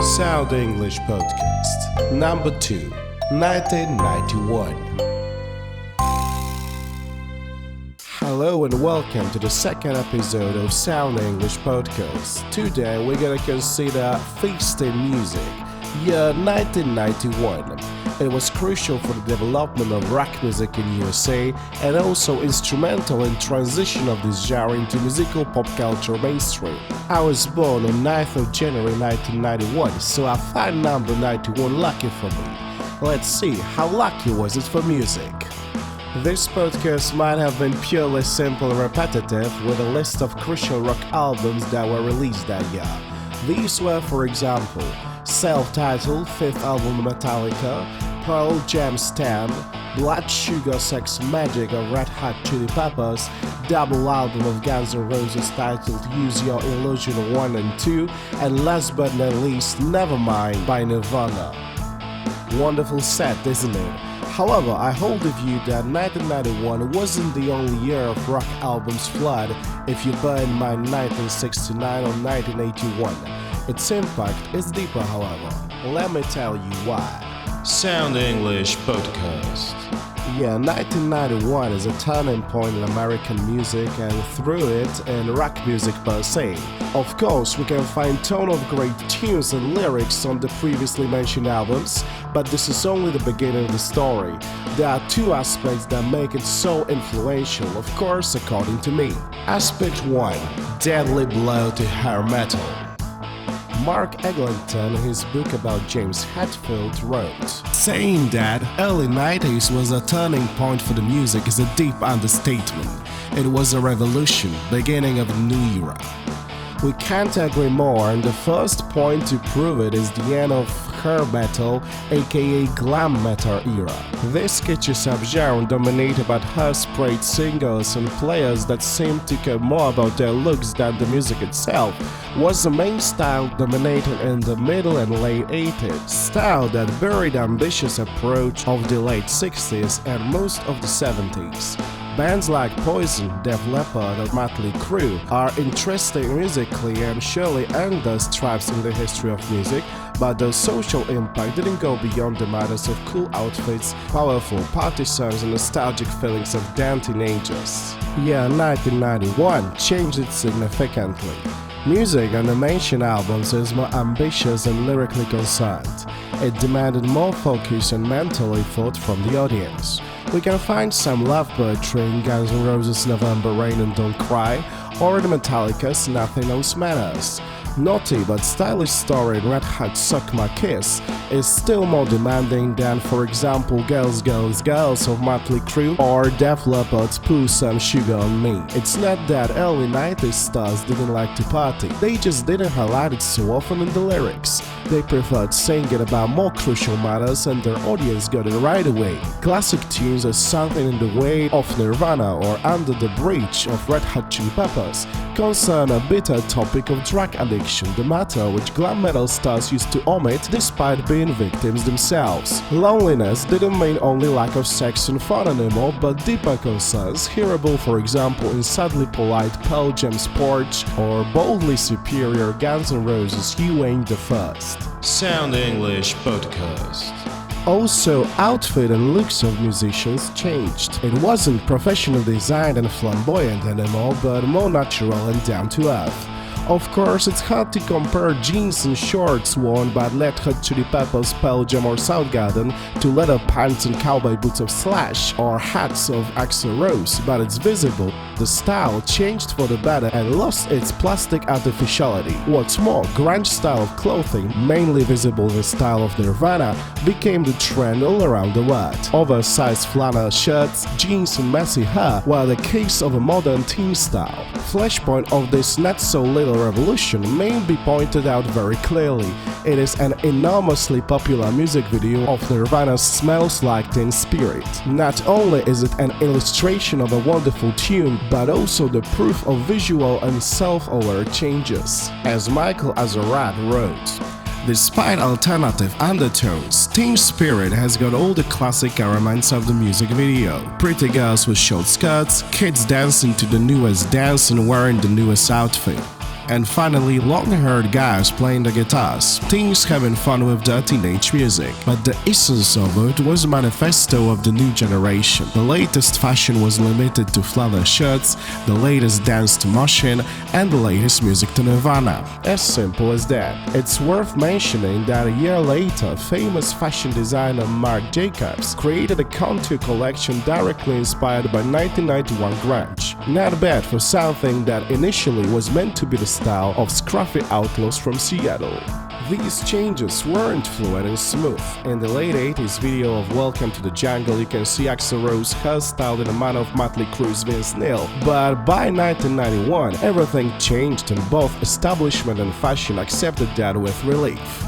Sound English Podcast, number 2, 1991. Hello and welcome to the second episode of Sound English Podcast. Today we're gonna consider Feasting Music, year 1991. It was crucial for the development of rock music in USA and also instrumental in transition of this genre into musical pop culture mainstream. I was born on 9th of January 1991, so I find number 91 lucky for me. Let's see, how lucky was it for music? This podcast might have been purely simple and repetitive with a list of crucial rock albums that were released that year. These were, for example, self-titled fifth album Metallica, Pearl Jam Stand, Blood Sugar Sex Magic of Red Hot Chili Peppers, double album of Guns N' Roses titled Use Your Illusion 1 and 2, and last but not least, Nevermind by Nirvana. Wonderful set, isn't it? However, I hold the view that 1991 wasn't the only year of rock albums flood if you in mind 1969 or 1981. Its impact is deeper, however. Let me tell you why. Sound English Podcast. Yeah, 1991 is a turning point in American music and through it in rock music per se. Of course, we can find ton of great tunes and lyrics on the previously mentioned albums, but this is only the beginning of the story. There are two aspects that make it so influential, of course, according to me. Aspect 1 Deadly Blow to Hair Metal. Mark Eglinton, in his book about James Hetfield, wrote, saying that early 90s was a turning point for the music is a deep understatement. It was a revolution, beginning of a new era. We can't agree more, and the first point to prove it is the end of hair metal, aka glam metal era. This kitschy subgenre dominated by hair-sprayed singers and players that seemed to care more about their looks than the music itself, was the main style dominated in the middle and late 80s. Style that buried ambitious approach of the late 60s and most of the 70s. Bands like Poison, Def Leppard, or Motley Crue are interesting musically and surely earned their stripes in the history of music, but their social impact didn't go beyond the matters of cool outfits, powerful party songs, and nostalgic feelings of damn teenagers. Yeah, 1991 changed it significantly. Music on the mentioned albums is more ambitious and lyrically concerned. It demanded more focus and mental effort from the audience. We can find some love poetry in Guns N' Roses' November Rain and Don't Cry, or in Metallica's Nothing Else Matters. Naughty but stylish story in Red Hot Suck My Kiss is still more demanding than, for example, Girls, Girls, Girls of Motley Crue or Def Leppard's Put Some Sugar on Me. It's not that early 90s stars didn't like to party, they just didn't highlight it so often in the lyrics. They preferred singing about more crucial matters and their audience got it right away. Classic tunes are something in the way of Nirvana or Under the Bridge of Red Hot Chili Peppers concern a bitter topic of drug addiction, the matter which glam metal stars used to omit despite being victims themselves. Loneliness didn't mean only lack of sex and fun anymore, but deeper concerns, hearable for example in sadly polite Pearl Jam's Porch or boldly superior Guns N' Roses You Ain't the First. Sound English Podcast. Also, outfit and looks of musicians changed. It wasn't professionally designed and flamboyant anymore, but more natural and down to earth. Of course, it's hard to compare jeans and shorts worn by Red Hot Chili Peppers, Pearl Jam or Soundgarden to leather pants and cowboy boots of Slash or hats of Axl Rose, but it's visible. The style changed for the better and lost its plastic artificiality. What's more, grunge style of clothing, mainly visible in the style of Nirvana, became the trend all around the world. Oversized flannel shirts, jeans and messy hair were the case of a modern teen style. Flashpoint of this not so little revolution may be pointed out very clearly. It is an enormously popular music video of Nirvana's Smells Like Teen Spirit. Not only is it an illustration of a wonderful tune, but also the proof of visual and self-aware changes. As Michael Azerrad wrote, Despite alternative undertones, Teen Spirit has got all the classic elements of the music video. Pretty girls with short skirts, kids dancing to the newest dance and wearing the newest outfit. And finally long-haired guys playing the guitars, teens having fun with their teenage music. But the essence of it was a manifesto of the new generation. The latest fashion was limited to flannel shirts, the latest dance to motion, and the latest music to Nirvana. As simple as that. It's worth mentioning that a year later, famous fashion designer Marc Jacobs created a contour collection directly inspired by 1991 grunge. Not bad for something that initially was meant to be the style of scruffy outlaws from Seattle. These changes weren't fluid and smooth. In the late 80s video of Welcome to the Jungle, you can see Axl Rose hairstyled in a manner of Motley Crue's Vince Neil. But by 1991, everything changed and both establishment and fashion accepted that with relief.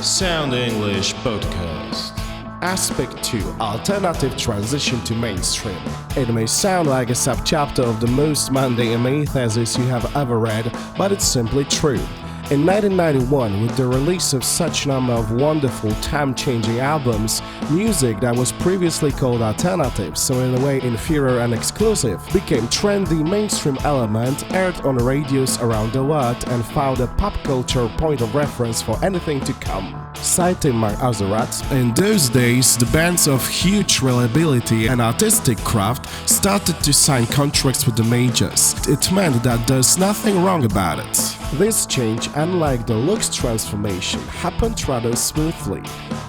Sound English Podcast. Aspect 2 Alternative Transition to Mainstream. It may sound like a subchapter of the most mundane myth thesis you have ever read, but it's simply true. In 1991, with the release of such a number of wonderful time-changing albums, music that was previously called alternative, so in a way inferior and exclusive, became trendy mainstream element aired on radios around the world and found a pop culture point of reference for anything to come. Citing Mark Azarat, in those days, the bands of huge reliability and artistic craft started to sign contracts with the majors. It meant that there's nothing wrong about it. This change, unlike the looks transformation, happened rather smoothly.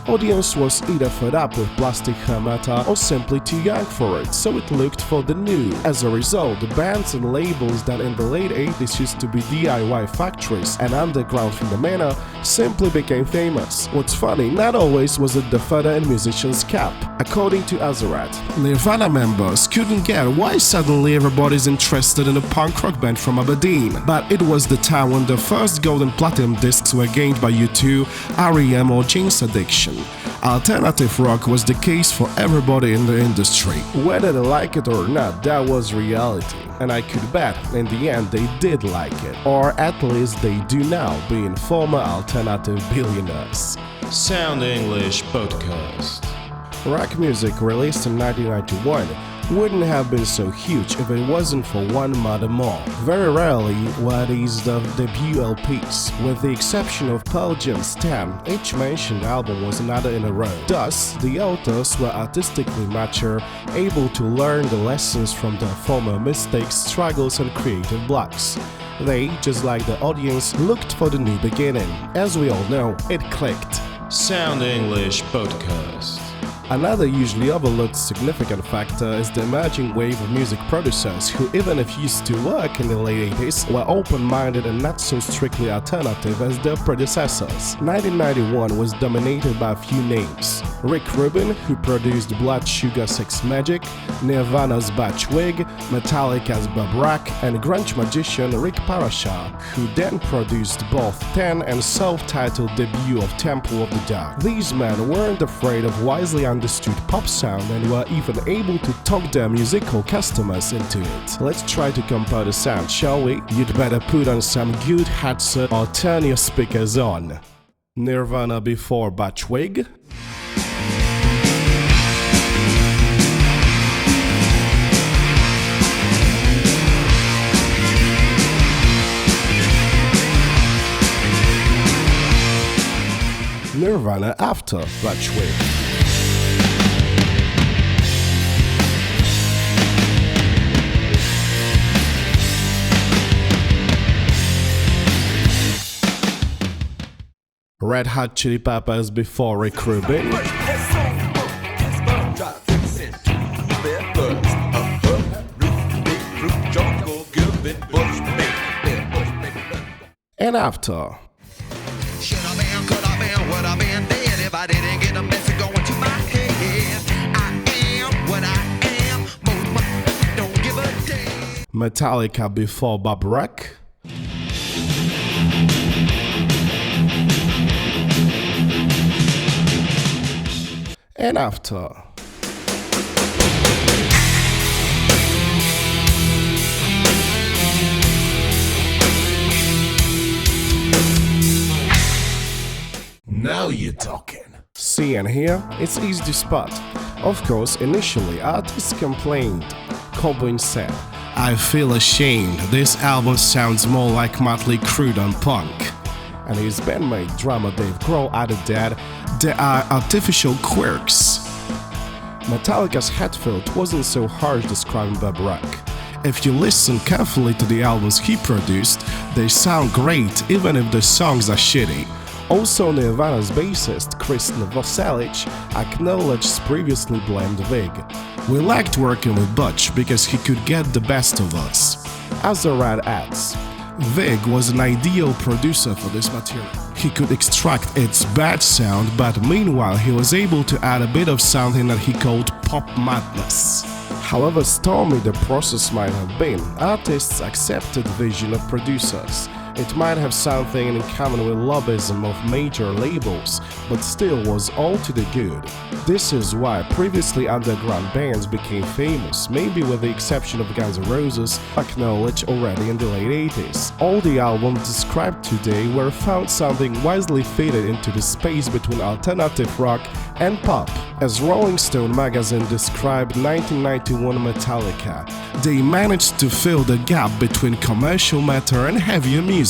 Audience was either fed up with plastic hair matter or simply too young for it, so it looked for the new. As a result, the bands and labels that in the late 80s used to be DIY factories and underground phenomena simply became famous. What's funny, not always was it the feather in musicians' cap. According to Azarat, Nirvana members couldn't get why suddenly everybody's interested in a punk rock band from Aberdeen. But it was the time when the first gold and platinum discs were gained by U2, REM or Jane's Addiction. Alternative rock was the case for everybody in the industry. Whether they like it or not, that was reality. And I could bet in the end they did like it. Or at least they do now, being former alternative billionaires. Sound English Podcast. Rock music released in 1991 wouldn't have been so huge if it wasn't for one Mother More. Very rarely were these the debut LPs. With the exception of Pearl Jam's 10, each mentioned album was another in a row. Thus, the authors were artistically mature, able to learn the lessons from their former mistakes, struggles, and creative blocks. They, just like the audience, looked for the new beginning. As we all know, it clicked. Sound English Podcast. Another usually overlooked significant factor is the emerging wave of music producers who, even if used to work in the late 80s, were open minded and not so strictly alternative as their predecessors. 1991 was dominated by a few names Rick Rubin, who produced Blood Sugar Sex Magic, Nirvana's Butch Wig, Metallica's Bob Rock, and grunge magician Rick Parashar, who then produced both 10 and self titled debut of Temple of the Dog. These men weren't afraid of wisely understood pop sound and were even able to talk their musical customers into it. Let's try to compare the sound, shall we? You'd better put on some good headset or turn your speakers on. Nirvana before Butch Wig? Nirvana after Butch Red Hot Chili Peppers before Rick Rubin. And after. Should I been, could And after. Now you're talking. See and hear, it's easy to spot. Of course, initially artists complained. Cobain said, I feel ashamed. This album sounds more like Motley Crue than punk. And his bandmate drummer Dave Grohl added that there are artificial quirks. Metallica's Hetfield wasn't so harsh describing Bob Rock. If you listen carefully to the albums he produced, they sound great even if the songs are shitty. Also, Nirvana's bassist Chris Novoselic acknowledged previously blamed Vig. We liked working with Butch because he could get the best of us. Azarad adds, Vig was an ideal producer for this material. He could extract its bad sound, but meanwhile he was able to add a bit of something that he called pop madness. However stormy the process might have been, artists accepted vision of producers. It might have something in common with lobbyism of major labels, but still was all to the good. This is why previously underground bands became famous, maybe with the exception of Guns N' Roses, acknowledged already in the late 80s. All the albums described today were found sounding wisely fitted into the space between alternative rock and pop. As Rolling Stone magazine described 1991 Metallica, they managed to fill the gap between commercial matter and heavier music.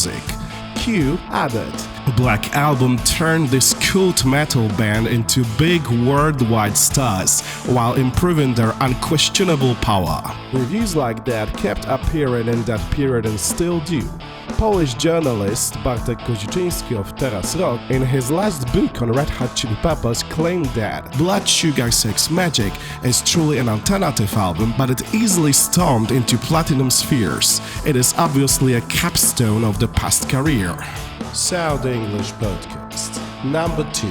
Q added, Black Album turned this cult metal band into big worldwide stars while improving their unquestionable power. Reviews like that kept appearing in that period and still do. Polish journalist Bartek Koziczyński of Teraz Rock, in his last book on Red Hot Chili Peppers, claimed that Blood Sugar Sex Magic is truly an alternative album, but it easily stormed into platinum spheres. It is obviously a capstone of the past career. Sound English Podcast Number 2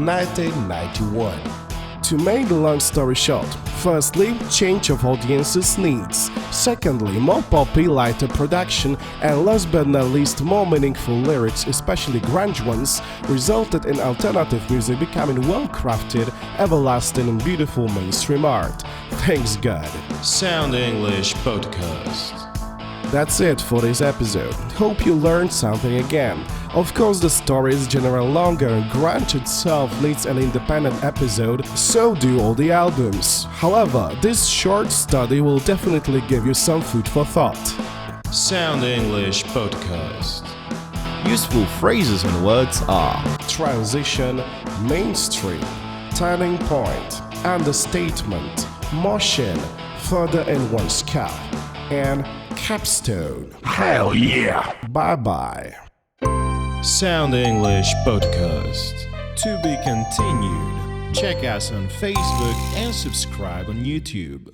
1991 to make the long story short, firstly, change of audience's needs. Secondly, more poppy, lighter production, and last but not least, more meaningful lyrics, especially grunge ones, resulted in alternative music becoming well crafted, everlasting, and beautiful mainstream art. Thanks God. Sound English Podcast. That's it for this episode. Hope you learned something again. Of course, the story is generally longer and Grunge itself needs an independent episode, so do all the albums. However, this short study will definitely give you some food for thought. Sound English Podcast. Useful phrases and words are Transition, mainstream, turning point, understatement, motion, further in one's cap, and capstone. Hell yeah! Bye bye. Sound English Podcast. to be continued. Check us on Facebook and subscribe on YouTube.